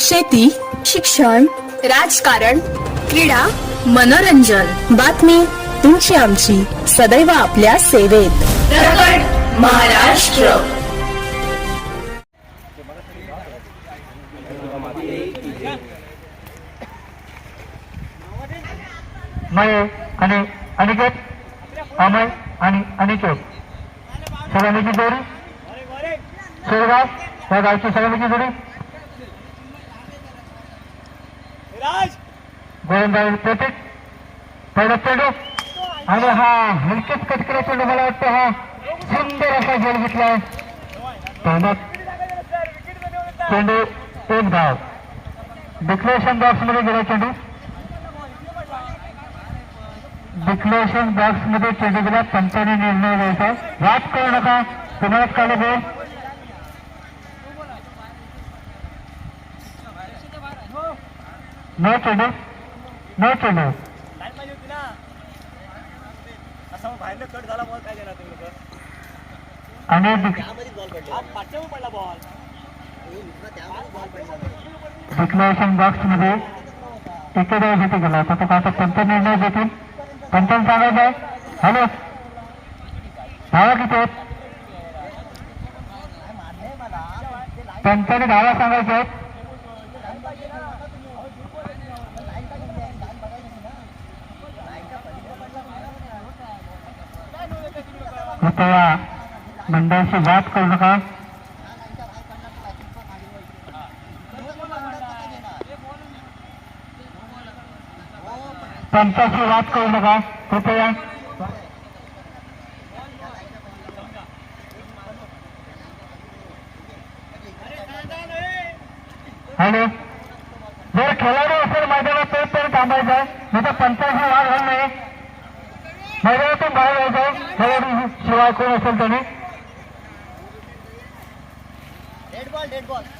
शेती शिक्षण राजकारण क्रीडा मनोरंजन. बातमी तुमची आमची. सदैव आपल्या सेवेत. महाराष्ट्र. मय आणि अनिकेत अमय आणि अनिकेत. सगळ्यांची जोडी. शेरगाव या गावची सगळ्यांची जोडी. गोविंदराव प्रतीक पहिला चेंडू. आणि हा हलकेच कटकरा चेंडू मला वाटतं हा सुंदर असा गोल घेतलाय. चेंडू एक धाव. डिक्लेरेशन बॉक्समध्ये गेला चेंडू. डिक्लेरेशन बॉक्समध्ये चेंडू गेला. पंचाने निर्णय घ्यायचा. वाट करू नका तुम्हालाच काढले बोल नो? चेंडू नो लोकं? आणि डिक्लेरेशन बॉक्समध्ये टिकेट गेला. आता तो आता पंच निर्णय देतील पंचांनी सांगायचं आहे? हॅलो धावा किती आहेत पंचाने धावा सांगायच्या आहेत कृपया मंडळाशी वाद करू नका. पंचाशी वाद करू नका. कृपया. हॅलो. जर खेळाडू असेल मैदानात तर तर थांबायचं. आहे नाही तर पंचाशी वाद होऊ नये. मैदानातून बाहेर यायचं. खेळाडू शिवाय कोण असेल त्याने.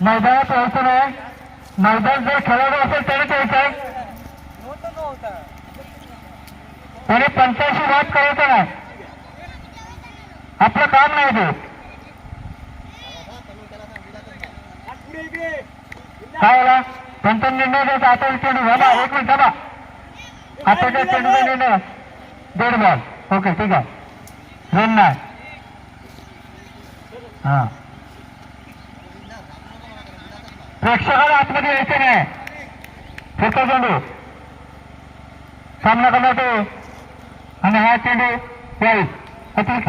मैदानात यायचं नाही मैदान जर खेळाडू असेल त्यानेच यायचं आहे. आणि पंचाशी वाद करायचा नाही. आपलं काम नाही ते. आत काय झाला? पंचांनी निर्णय द्यायचा आता चेंडू झाला एक मिनिट थांबा. आताच्या चेंडूचा निर्णय? डेड बॉल ओके ठीक आहे. रन नाही हा प्रेक्षकाला आतमध्ये यायचं नाही फेका चेंडू सामना करणार तो आणि हा चेंडू यायच अतिरिक्त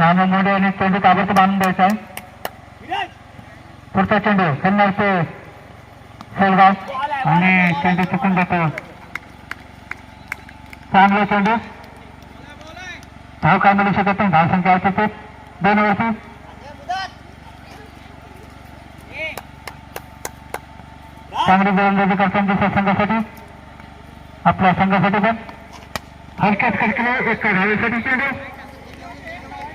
रामा मोडे आणि चेंडू ताबडतोब आणून द्यायचा आहे पुढचा चेंडू खेळणार ते सेलगाव आणि चेंडू चुकून जातो. चांगला चेंडू. धाव काय मिळू शकत नाही धाव संख्या आहे ते दोन वरती चांगली गोलंदाजी करताना दुसऱ्या संघासाठी आपल्या संघासाठी पण. हलक्यात कटकले एका धावेसाठी चेंडू.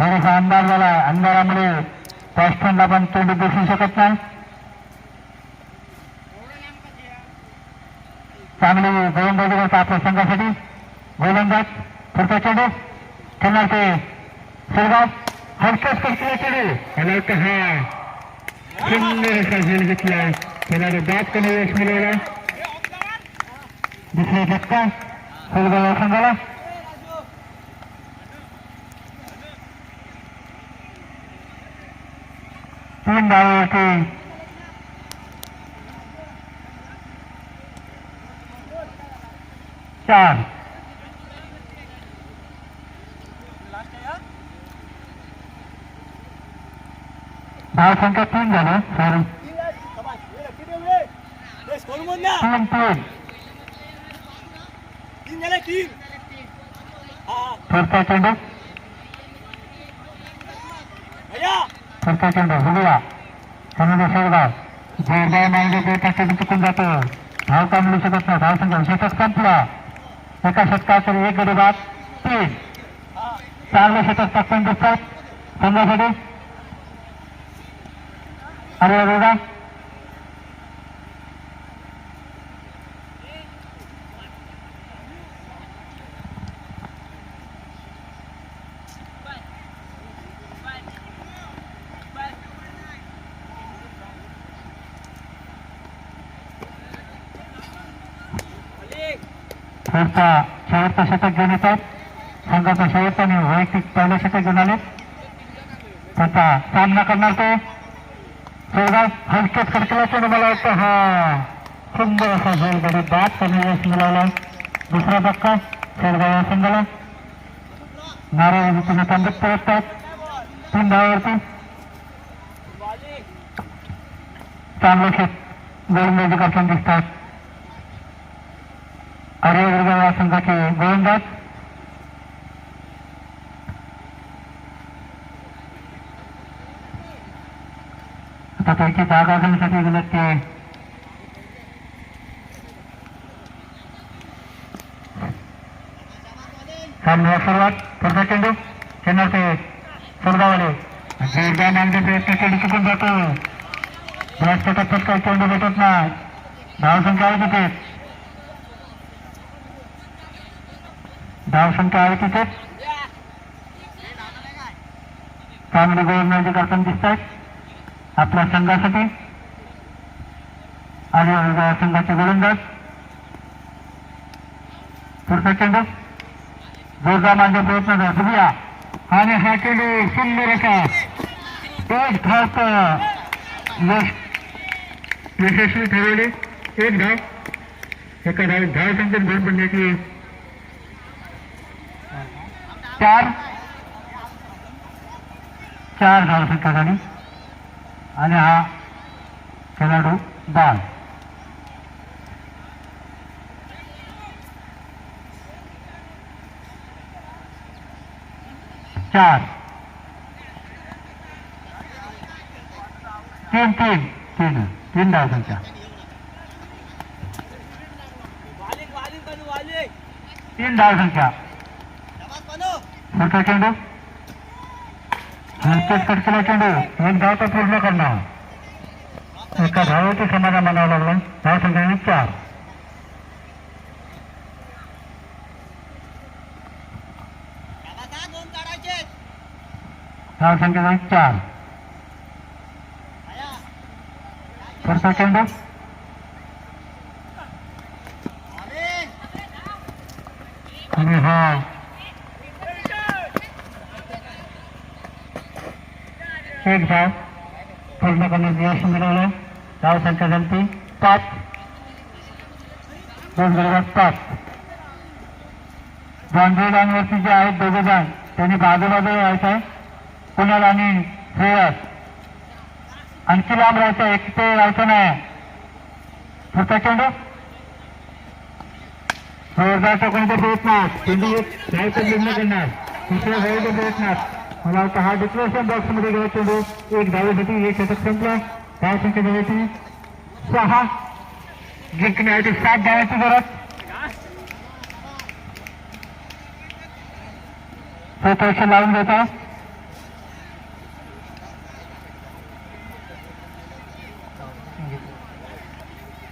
थोडासा अंधार झाला अंधारामुळे बॅट्समॅनला पण चेंडू दिसू शकत नाही चांगली गोलंदाजी करतात आपल्या संघासाठी गोलंदाज पुढचा चेंडू खेळणार ते शेरगाव हर्षच करतो चेंडू याला वाटतं हा सुंदर असा झेल घेतलाय त्याला बाद कमी यश मिळवला दुसरा फटका फुलगाव संघाला तीन धावावरती चार धाव संख्या तीन झालं सॉरी स्कोर मोड ना तीन तीन पुढचा चेंडू बघूया समुद्र शेवगाव जोरदार मांडे देत टक्के चुकून जातो. धाव का मिळू शकत नाही. धाव संख्या षटक संपला. एका षटकात एक गडी बाद तीन. चांगले षटक टाकून दिसतात. संघासाठी. अरे अरोरा पुढचा शेवटचं षटक घेऊन येतात संघाचा शेवटचा आणि वैयक्तिक पहिलं षटक घेऊन आले. त्याचा सामना करणार तो. शेवगाव हलकेच खडकला मला वाटतं हा. सुंदर असा झोल गडी बाद कमी यश मिळाला. दुसरा धक्का शेवगाव या संघाला. नारायण तुझे तांबत पोहोचतात तीन धावावरती. चांगलं खेळ. गोलंदाजी करताना दिसतात. संघाचे गोलंदाज. आता त्यांची जागा घेण्यासाठी गेलं ते सामन्याला सुरुवात पुढचा चेंडू चेंडू ते सरदावाले प्रयत्न चेंडू चुकून जातो. चेंडू भेटत नाही. धाव संख्या आहे तिथे संख्या आहे तिथे. चांगले गोलंदाजी करताना दिसत आहेत आपल्या संघासाठी. आणि संघाचे गोलंदाज. पुढचा चेंडू. जोरदार माझ्या प्रयत्न झाला. बघूया. आणि हा चेंडू सुंदर असा. एक धावत. यशस्वी ठरवले. एक धाव. एका धाव धाव संख्येत भर पडण्याची चार. चार धाव संख्या झाली आणि हा खेळाडू बाल चार. तीन तीन. तीन. तीन धाव संख्या तीन धाव संख्या पुढचा चेंडू हलकेच कडकेला चेंडू एक धाव तर पूर्ण करणार एका धावावरती समाधान मानावं लागलं धाव संख्या चार दोन धाव संख्या चार पुढचा चेंडू आणि हा एक धाव पूर्ण करण्यात यश मिळवलं धाव संख्या झाली पाच दोन बरोबर पाच बांधवडांवरती जे आहेत दोघे जण. त्यांनी बाजूबाजू व्हायचं आहे कुणाल आणि श्रेयस. आणखी लांब राहायचं. एक ते राहायचं नाही. पुढचा चेंडू. जोरदार टोकणीचा प्रयत्न. चेंडू एक धावचं निर्णय करणार दुसऱ्या धावेच्या प्रयत्नात. मला वाटतं हा डिक्लेरेशन बॉक्समध्ये गेला चेंडू एक धावेसाठी एक शतक संपलं. धाव संख्या धावायची सहा. जिंकण्यासाठी सात धावायची गरज. प्रत्यक्ष लावून देता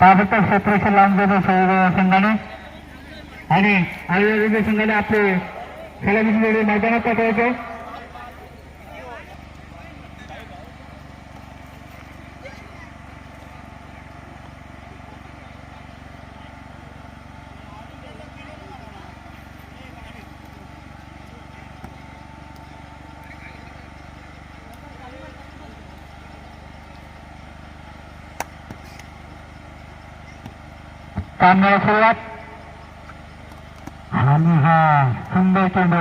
ताबडतोब क्षेत्ररक्षण लावून देतो सौरभ संघाने. आणि आयुर्वेदिक संघाने आपले खेळाडू मैदानात पाठवायचे. सामन्याला सुरुवात आणि हा सुंदर चेंडू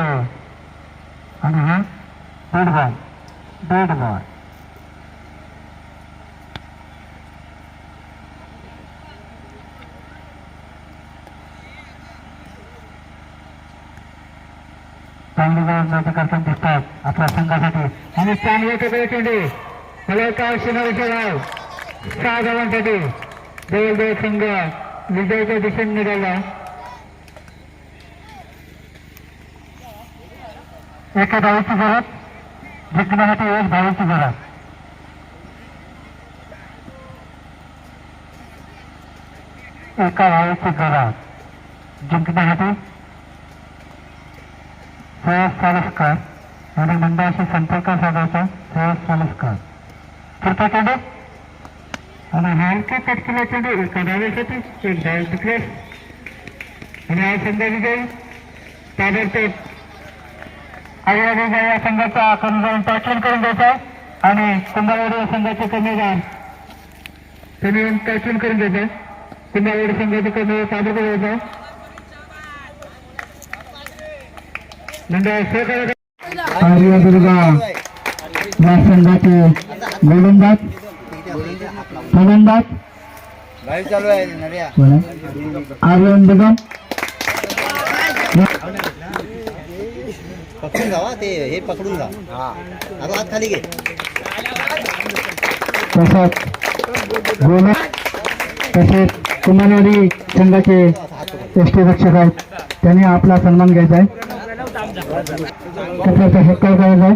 आणि हा डेड बॉल डेड बॉल चांगली गोलंदाजी करताना दिसतात आपल्या संघासाठी आणि चांगले चेंडू मला काय शिनारीचे गाव सहा धावांसाठी संघ विजयाच्या दिशेने निघाला. एका धावाची गरज जिंकण्यासाठी एक धावाची गरज एका धावाची गरज जिंकण्यासाठी सहज चालस्कर. आणि मंडळाशी संपर्क साधायचा सहज चालस्कर. पुढचा चेंडू आणि हलका कटकेला चेंडू एका धावेसाठी एक धाव चुकले आणि हा संघ विजयी ताबडतोब आजूबाजूच्या या संघाचा करून जाऊन पॅकिंग करून द्यायचा आणि कुंभारवाडी या संघाचे कमीदार त्यांनी येऊन पाठवण करून द्यायचं कुंभारवाडी संघाचे कमी सादर करून द्यायचं मंडळ आर्यदुर्गा या संघाचे गोलंदाज नड्या आर्यन बेगम. पकडून जावा ते हे पकडून जा. हा आता हात खाली घे. तसंच गोल. तसेच कुमारवाडी संघाचे एसटी रक्षक आहेत. त्यांनी आपला सन्मान घ्यायचा आहे. त्याचा सत्कार करायचा आहे.